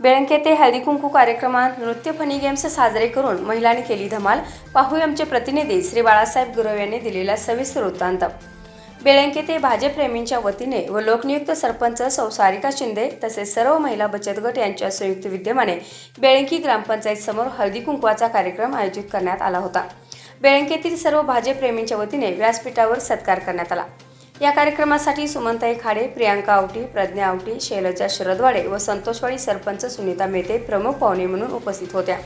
बेळंके ते हळदी कुंकू कार्यक्रमात नृत्य फनी गेम्स साजरे करून महिलांनी केली धमाल. पाहूया आमचे प्रतिनिधी श्री बाळासाहेब गुरव यांनी दिलेला सविस्तर वृत्तांत. बेळंके ते भाजप्रेमींच्या वतीने व लोकनियुक्त सरपंच सौ सारिका शिंदे तसेच सर्व महिला बचत गट यांच्या संयुक्त विद्यमाने बेळंकी ग्रामपंचायत समोर हळदी कुंकवाचा कार्यक्रम आयोजित करण्यात आला होता. बेळंकेतील सर्व भाजप्रेमींच्या वतीने व्यासपीठावर सत्कार करण्यात आला. या कार्यक्रमासाठी सुमनताई खाडे प्रियांका आवटी प्रज्ञा आवटी शैलजा शरदवाडे व संतोषवाडी सरपंच सुनीता मेते प्रमुख पाहुणे म्हणून उपस्थित होत्या.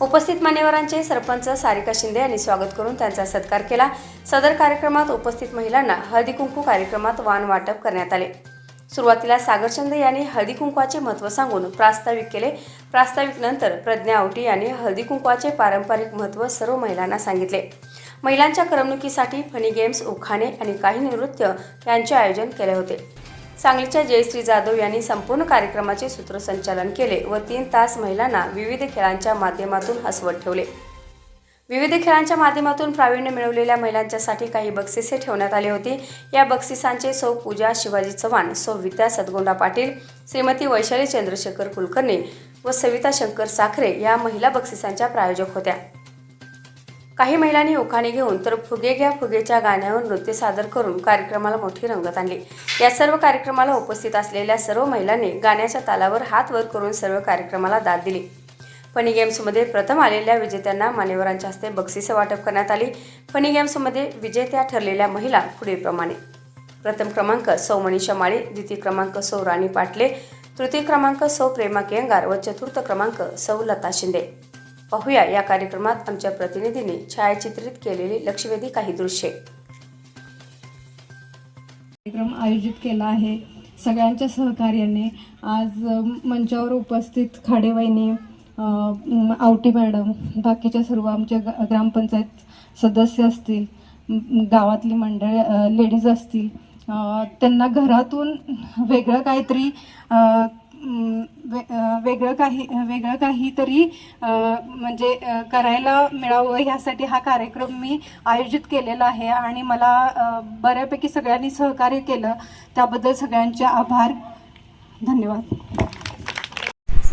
उपस्थित मान्यवरांचे सरपंच सारिका शिंदे यांनी स्वागत करून त्यांचा सत्कार केला. सदर कार्यक्रमात उपस्थित महिलांना हळदी कुंकू कार्यक्रमात वाण वाटप करण्यात आले. सुरुवातीला सागरचंद यांनी हळदी कुंकवाचे महत्त्व सांगून प्रास्ताविक केले. प्रास्ताविक नंतर प्रज्ञा आवटी यांनी हळदी कुंकवाचे पारंपरिक महत्त्व सर्व महिलांना सांगितले. महिलांच्या करमणुकीसाठी फनी गेम्स उखाणे आणि काही नृत्य यांचे आयोजन केले होते. सांगलीच्या जयश्री जाधव यांनी संपूर्ण कार्यक्रमाचे सूत्रसंचालन केले व तीन तास महिलांना विविध खेळांच्या माध्यमातून हसवत ठेवले. विविध खेळांच्या माध्यमातून प्रावीण्य मिळवलेल्या महिलांच्यासाठी काही बक्षिसे ठेवण्यात आली होती. या बक्षिसांचे सौ पूजा शिवाजी चव्हाण सौ विद्या सदगोंडा पाटील श्रीमती वैशाली चंद्रशेखर कुलकर्णी व सविता शंकर साखरे या महिला बक्षिसांच्या प्रायोजक होत्या. काही महिलांनी उखाणे घेऊन तर फुगे घ्या फुगेच्या गाण्यावर नृत्य सादर करून कार्यक्रमाला मोठी रंगत आणली. या सर्व कार्यक्रमाला उपस्थित असलेल्या सर्व महिलांनी गाण्याच्या तालावर हात वर करून सर्व कार्यक्रमाला दाद दिली. फनी गेम्समध्ये प्रथम आलेल्या विजेत्यांना मान्यवरांच्या हस्ते बक्षिसं वाटप करण्यात आली. फनी गेम्समध्ये विजेत्या ठरलेल्या महिला पुढीलप्रमाणे. प्रथम क्रमांक सौ मनीषा माळी द्वितीय क्रमांक सौ राणी पाटले तृतीय क्रमांक सौ प्रेमा केंगार व चतुर्थ क्रमांक सौ लता शिंदे. पाहूया या कार्यक्रमात आमच्या प्रतिनिधींनी छायाचित्रित केलेली लक्षवेधी काही दृश्ये. कार्यक्रम आयोजित केला आहे. सगळ्यांच्या सहकार्याने आज मंचावर उपस्थित खाडेवाईनी आवटी मॅडम बाकीच्या सर्व आमच्या ग- ग्रामपंचायत सदस्य असतील गावातली मंडळ लेडीज असतील त्यांना घरातून वेगळं काहीतरी वे- वेगळं काही वेगळं काहीतरी म्हणजे करायला मिळावं ह्यासाठी हा कार्यक्रम मी आयोजित केलेला आहे आणि मला बऱ्यापैकी सगळ्यांनी सहकार्य केलं. त्याबद्दल सगळ्यांचे आभार. धन्यवाद.